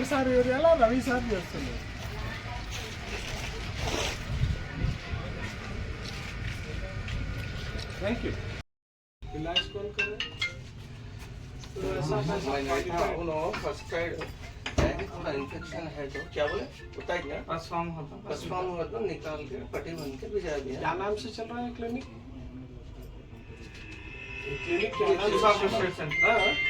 Shankar sir ఏరియాలో Ravi sir చేస్తున్నారు thank you इलाज कौन करे तो ऐसा पैसा फर्स्ट एड है थोड़ा इन्फेक्शन है तो क्या बोले बताइए क्या ट्रांसफॉर्म होता बस फॉर्म हुआ तो निकाल के पट्टी बन के भिजा दिया क्या नाम से चल रहा है क्लिनिक क्लिनिक क्या नाम शिफा से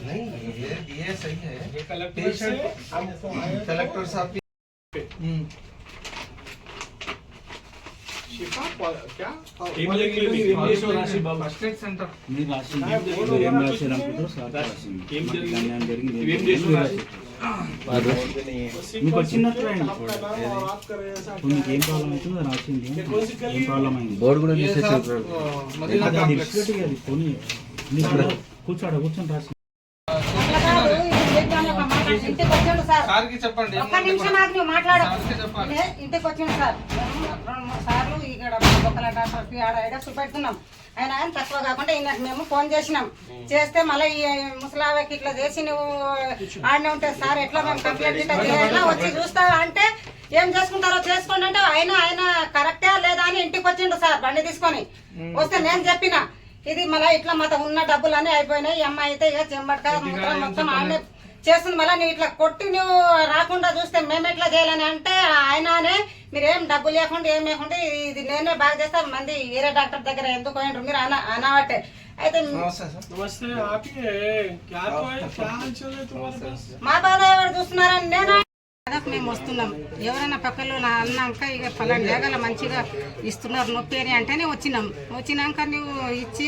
नहीं ये ये सही है ये कलेक्टर से Patient- हमको आया था कलेक्टर साहब की हम्म, शिफा पा- क्या फर्स्ट एड सेंटर మీరు రాసింది हाँ, बोलो మీరు ఏం जरा రాశారు कुछ అనుకుంటారు సార్ రాసింది ఏం మాకు జరిగింది? అన్యాయం జరిగింది ఏం ఏం చేస్తున్నారు? రాశారు? రోజుని उसी మీకు को వచ్చినట్టు सीधे రాయండి. आपका नाम और आप कर ऐसा ఇప్పుడు మీకు ఏం क्या है? ప్రాబ్లం అవుతుందో అది రాసింది ये कौन सी गली ఏం ప్రాబ్లం అయింది బోర్డు కూడా ये తీసేసి साहब अ, मदीना అది అది कॉम्प्लेक्स ఇచ్చినట్టుగా అది కొని మీరు కూర్చోడ కూర్చొని రాసి ఇంటికి వచ్చాడు సార్. సార్కి చెప్పండి ఒక్క నిమిషం ఆగి నువ్వు మాట్లాడు. సార్కి ఇంటికి వచ్చిండు సార్. మేము రెండు మూడు సార్లు ఇక్కడ బొక్కల డాక్టర్కి ఆడ ఈడ చూపెడుతున్నాం. ఆయన ఆయన తక్కువ కాకుండా ఈయనకు మేము ఫోన్ చేసినాం. చేస్తే మళ్ళీ ఈ ముసలావకి ఇట్లా చేసి నువ్వు ఆడనే ఉంటే సార్ ఎట్లా మేము కంప్లైంట్ ఇట్లా చేయాలా? వచ్చి చూస్తా అంటే ఏం చేసుకుంటారో చేసుకోండి అంటే ఆయన ఆయన కరెక్టా లేదా అని ఇంటికి వచ్చిండు సార్ బండి తీసుకొని. వస్తే నేను చెప్పిన ఇది మళ్ళీ ఇట్లా మొత్తం ఉన్న డబ్బులన్నీ అయిపోయినాయి ఈ అమ్మాయి అయితే ఇక చెంబట్క మొత్తం మొత్తం ఆడనే చేస్తుంది. మళ్ళీ నువ్వు ఇట్లా కొట్టి నువ్వు రాకుండా చూస్తే మేము ఎట్లా చేయాలని అంటే ఆయననే మీరేం డబ్బు లేకుండా ఏం లేకుండా ఇది నేనే బాగా చేస్తా. మంది వేరే డాక్టర్ దగ్గర ఎందుకు పోయినారు మీరు అన అనవట్టే. అయితే మా బాధ ఎవరు చూస్తున్నారని నేను? మేము వస్తున్నాం. ఎవరైనా పక్కలో నా అన్నాక ఇక పలానా లేగల మంచిగా ఇస్తున్నారు నొప్పి అని అంటేనే వచ్చినాం. వచ్చినాక నువ్వు ఇచ్చి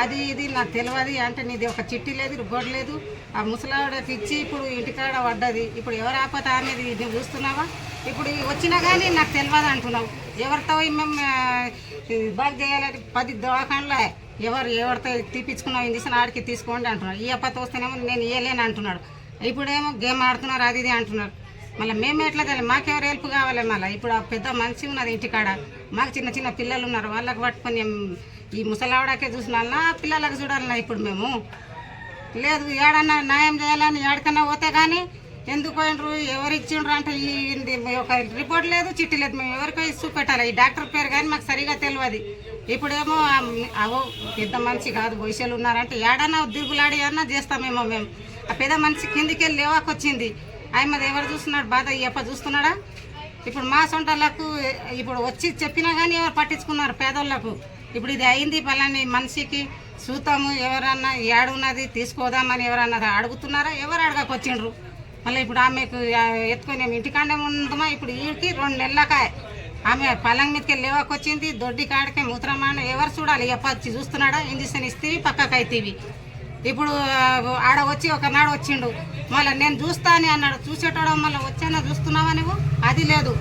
అది ఇది నాకు తెలియదు అంటే నీది ఒక చిట్టి లేదు గోడ లేదు. ఆ ముసలావిడకి ఇచ్చి ఇప్పుడు ఇంటికాడ పడ్డది. ఇప్పుడు ఎవరు ఆపత అనేది నువ్వు చూస్తున్నావా? ఇప్పుడు వచ్చినా కానీ నాకు తెలియదు అంటున్నావు. ఎవరితో మేము బాగా చేయాలని పది దవాఖానలో ఎవరు ఎవరితో తీపించుకున్నావు ఇంజక్షన్ ఆడికి తీసుకోండి అంటున్నాడు. ఈ అప్పతో వస్తేనేమో నేను ఇయ్యలేను అంటున్నాడు. ఇప్పుడేమో గేమ్ ఆడుతున్నారు అది ఇది అంటున్నారు. మళ్ళీ మేము ఎట్లా తెలియదు? మాకెవరు హెల్ప్ కావాలి మళ్ళీ? ఇప్పుడు ఆ పెద్ద మనిషి ఉన్నది ఇంటికాడ. మాకు చిన్న చిన్న పిల్లలు ఉన్నారు. వాళ్ళకి పట్టుకొని ఈ ముసలావిడకే చూసినా పిల్లలకు చూడాలన్నా ఇప్పుడు మేము. లేదు ఏడన్నా న్యాయం చేయాలని ఏడకన్నా పోతే కానీ ఎందుకు పోయినరు ఎవరు ఇచ్చిండ్రు అంటే ఈ ఒక రిపోర్ట్ లేదు చిట్టి లేదు. మేము ఎవరికో ఇస్తూ చూపెట్టాలి. ఈ డాక్టర్ పేరు కానీ మాకు సరిగా తెలియదు ఇప్పుడేమో అవో పెద్ద మనిషి కాదు వయసులు ఉన్నారంటే ఏడన్నా దిరుగులాడి అన్నా చేస్తామేమో మేము. ఆ పెద్ద మనిషి కిందికి వెళ్ళి లేవాకొచ్చింది. మాది ఎవరు చూస్తున్నాడు? బాధ ఎప్ప చూస్తున్నాడా? ఇప్పుడు మా సొంటలకు ఇప్పుడు వచ్చి చెప్పినా కానీ ఎవరు పట్టించుకున్నారు పేదోళ్ళకు? ఇప్పుడు ఇది అయింది పలాని మనిషికి చూతాము ఎవరన్నా ఏడున్నది తీసుకోదామని ఎవరన్నా అడుగుతున్నారా? ఎవరు అడగకొచ్చిండ్రు? మళ్ళీ ఇప్పుడు ఆమెకు ఎత్తుకొని ఏమి ఇంటికాడే ఉందమా ఇప్పుడు వీడికి రెండు నెలలకాయ. ఆమె పలంగ మీదకి లేవకొచ్చింది దొడ్డి కాడికే మూత్రమాన ఎవరు చూడాలి? ఎప్ప వచ్చి చూస్తున్నాడా? ఇంజక్షన్ ఇస్తే పక్కకు అవుతీవి ఇప్పుడు ఆడ వచ్చి ఒకనాడు వచ్చిండు. మళ్ళీ నేను చూస్తా అని అన్నాడు. చూసేటోడు మళ్ళీ వచ్చానా? చూస్తున్నావా నువ్వు? అది లేదు.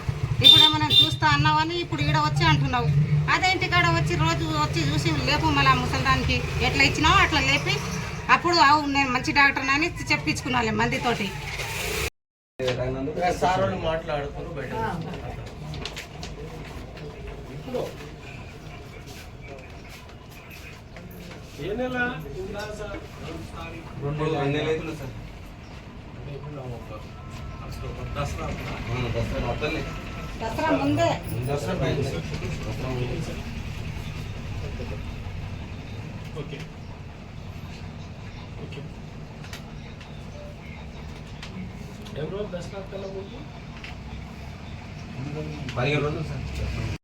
ఇప్పుడు ఏమైనా చూస్తా అన్నావని ఇప్పుడు ఈడ వచ్చి అంటున్నావు. అదేంటి కాడ వచ్చి రోజు వచ్చి చూసి లేపు మళ్ళీ ముసలిదానికి ఎట్లా ఇచ్చినావు అట్లా లేపి అప్పుడు అవు నేను మంచి డాక్టర్ అని చెప్పించుకున్నాను మందితోటి. దసరా ದಸರಾ ಮುಂದೆ ದಸರಾ ಓಕೆ ಓಕೆ ఎవరో దర్శనార్థాలు బాగా రోజు సార్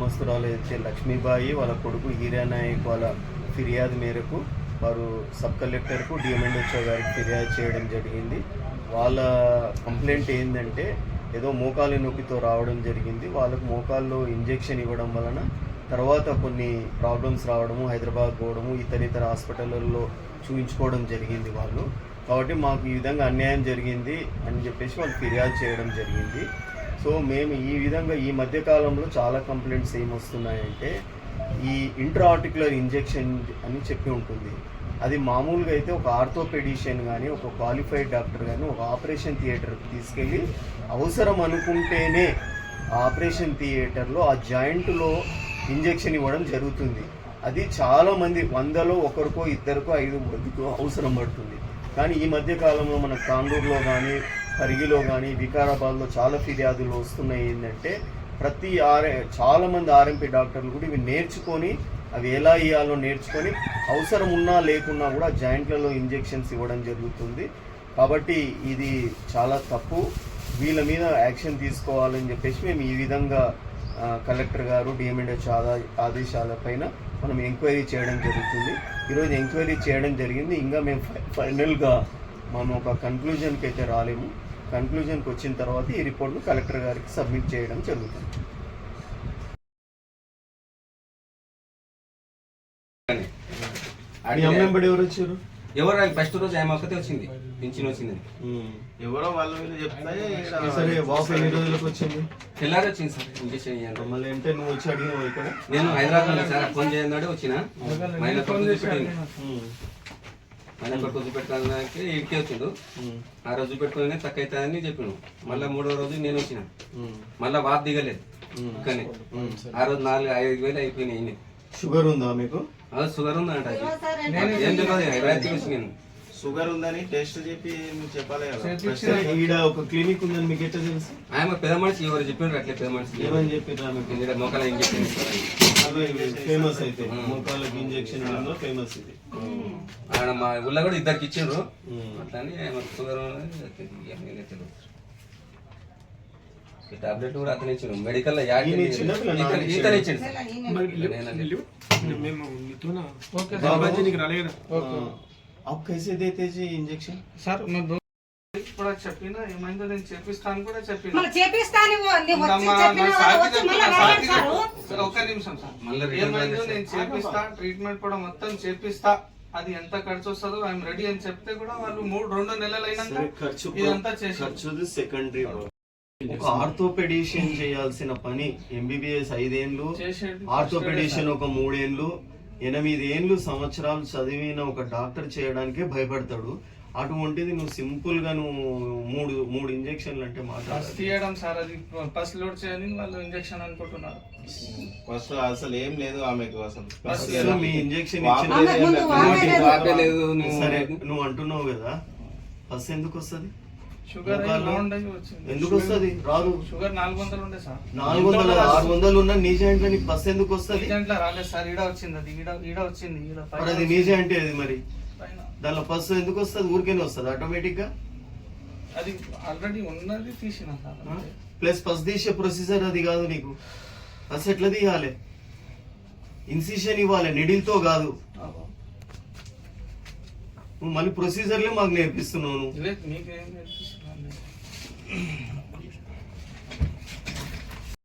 గ్రామస్తురాలు అయితే లక్ష్మీబాయి వాళ్ళ కొడుకు హీరానాయక్ వాళ్ళ ఫిర్యాదు మేరకు వారు సబ్ కలెక్టర్కు డిఎంఎండ్హెచ్ఓ గారికి ఫిర్యాదు చేయడం జరిగింది. వాళ్ళ కంప్లైంట్ ఏంటంటే ఏదో మోకాలి నొప్పితో రావడం జరిగింది. వాళ్ళకు మోకాల్లో ఇంజెక్షన్ ఇవ్వడం వలన తర్వాత కొన్ని ప్రాబ్లమ్స్ రావడము హైదరాబాద్ పోవడము ఇతర ఇతర హాస్పిటల్లో చూపించుకోవడం జరిగింది వాళ్ళు. కాబట్టి మాకు ఈ విధంగా అన్యాయం జరిగింది అని చెప్పేసి వాళ్ళు ఫిర్యాదు చేయడం జరిగింది. సో మేము ఈ విధంగా ఈ మధ్య కాలంలో చాలా కంప్లైంట్స్ ఏమొస్తున్నాయంటే ఈ ఇంట్రా ఆర్టికులర్ ఇంజెక్షన్ అని చెప్పి ఉంటుంది. అది మామూలుగా అయితే ఒక ఆర్థోపెడిషియన్ కానీ ఒక క్వాలిఫైడ్ డాక్టర్ కానీ ఒక ఆపరేషన్ థియేటర్కి తీసుకెళ్ళి అవసరం అనుకుంటేనే ఆపరేషన్ థియేటర్లో ఆ జాయింట్లో ఇంజెక్షన్ ఇవ్వడం జరుగుతుంది. అది చాలామంది వందలో ఒకరికో ఇద్దరికో ఐదు మందికో అవసరం పడుతుంది. కానీ ఈ మధ్య కాలంలో మన తాండూరులో కానీ పరిగిలో కానీ వికారాబాద్లో చాలా ఫిర్యాదులు వస్తున్నాయి. ఏంటంటే ప్రతి ఆర్ఏ చాలామంది ఆర్ఎంపీ డాక్టర్లు కూడా ఇవి నేర్చుకొని అవి ఎలా ఇవ్వాలో నేర్చుకొని అవసరం ఉన్నా లేకున్నా కూడా జాయింట్లలో ఇంజెక్షన్స్ ఇవ్వడం జరుగుతుంది. కాబట్టి ఇది చాలా తప్పు. వీళ్ళ మీద యాక్షన్ తీసుకోవాలని చెప్పేసి మేము ఈ విధంగా కలెక్టర్ గారు డిఎంఎన్హెచ్ ఆదా ఆదేశాల పైన మనం ఎంక్వైరీ చేయడం జరుగుతుంది. ఈరోజు ఎంక్వైరీ చేయడం జరిగింది. ఇంకా మేము ఫై- ఫైనల్గా మనం ఒక కన్క్లూజన్కి అయితే రాలేము. కన్క్లూజన్కి వచ్చిన తర్వాత ఈ రిపోర్ట్ను కలెక్టర్ గారికి సబ్మిట్ చేయడం జరుగుతుంది. ఎవరు వచ్చారు? ఎవరు ఫస్ట్ రోజు ఆమె ఒక్కతే వచ్చింది. పింఛన్ వచ్చింది ఎవరో వాళ్ళ మీద చెప్తే సరే ఎన్ని రోజులకు వచ్చింది? తెల్లారి వచ్చింది సార్ ఇంజక్షన్ మళ్ళీ అంటే నువ్వు వచ్చి అడిగినావు ఇక్కడ? నేను హైదరాబాద్లో సార్ ఫోన్ చేయన్నాడు వచ్చిన. మైనా కొట్టు చూపెట్టింది మైనా కొట్టు చూపెట్టడానికి ఇంటికి వచ్చిండు. ఆ రోజు పెట్టుకుని తక్కువ అవుతుందని చెప్పిన మళ్ళీ మూడో రోజు నేను వచ్చిన. మళ్ళీ వాప్ దిగలేదు. కానీ ఆ రోజు నాలుగు ఐదు వేలు అయిపోయినాయి. షుగర్ ఉందా మీకు? షుగర్ ఉందంట. ఏం తెలియదు నేను. షుగర్ ఉందని టెస్ట్ చెప్పి నువ్వు చెప్పాలి ఈడ ఒక క్లినిక్ ఉందని మీకు ఎట్లా తెలుసు? ఆయన పెద్ద మనిషి ఎవరు చెప్పారు అట్లే పెద్ద మనిషి? ఏమని చెప్పిర్రా మీకు ఇక్కడ మొక్కల ఇంజక్షన్ ఫేమస్ అయితే. మోకాళ్ళకి ఇంజెక్షన్ ఫేమస్ ఇది. ఆడ మా ఊళ్ళో కూడా ఇద్దరికి ఇచ్చిండ్రు ఉమ్. అట్లానే మాకు షుగర్ ఉన్నది, ఇవన్నీ తెలియదు ఈ టాబ్లెట్ కూడా అతను ఇచ్చిండు మెడికల్ లో యాడ్ ఈయన ఇచ్చిండా? వీళ్ళ నాన్న ఇతను- ఇతను ఇచ్చిండు సార్. మరి ఇతను ఏనా లేదు. మేము మీతోనా ఓకే బాబాజీ నీకు రాలేదా आप कैसे देते जी इंजेक्शन సార్ మేము దో- కూడా చెప్పినా ఏమైందో నేను చేపిస్తాను కూడా చెప్పిన మళ్ళీ చేపిస్తా నువ్వు నువ్వు వచ్చి ఇంకా మా- చెప్పిన నా వాళ్ళు సాకి వచ్చి చెప్పిన, మళ్ళీ నా సాకి రాలేదు చెప్పిన. సరే, ఒక్క నిమిషం సార్ మళ్ళీ రిటర్న్ ఏమైందో రాలేదు నేను సార్. చేపిస్తా ట్రీట్మెంట్ కూడా మొత్తం చేపిస్తా అది ఎంత ఖర్చు వస్తుందో ఐఎమ్ రెడీ అని చెప్తే కూడా వాళ్ళు మూడు రెండు నెలలు అయినాక ఖర్చు ఇదంతా సెకండరీ ఒక ఆర్థోపెడిషియన్ చేయాల్సిన పని ఎంబీబీఎస్ ఐదేండ్లు ఆర్థోపెడిషియన్ ఒక మూడేండ్లు ఎనిమిది ఏండ్లు సంవత్సరాలు చదివిన ఒక డాక్టర్ చేయడానికే భయపడతాడు. అటువంటిది నువ్వు సింపుల్గా నువ్వు మూడు మూడు ఇంజెక్షన్లు అంటే బస్ మాట్లాడాలి తీయడం సార్ అది బస్ లోడ్ చేయని వాళ్ళు ఇంజెక్షన్ అనుకుంటున్నారు. ఫస్ట్ అసలు ఏం లేదు ఆమెకు అసలు. మీ ఇంజెక్షన్ సరే నువ్వు అంటున్నావు కదా బస్ ఎందుకు వస్తుంది? షుగర్ ఎందుకు వస్తుంది? రాదు. షుగర్ నాలుగు వందలు ఉండే సార్. నాలుగు వందలు ఆరు వందలు ఉన్న నీ జాయింట్లో నీకు బస్ ఎందుకు వస్తుంది? రాలేదు సార్ ఈడ వచ్చింది అది ఈడ ఈడ వచ్చింది ఈడ అది నీ జాయింట్ అది మరి. దానిలో బస్ ఎందుకు వస్తుంది? ఊరికేనే వస్తుంది? ఆటోమేటిక్గా? అది ఆల్రెడీ ఉన్నది తీసిన. ప్లస్ బస్ తీసే ప్రొసీజర్ అది కాదు నీకు. బస్ ఎట్లా తీయాలి? ఇన్సిషన్ ఇవ్వాలి నిడిల్తో కాదు. నువ్వు మళ్ళీ ప్రొసీజర్లే మాకు నేర్పిస్తున్నావు నువ్వు.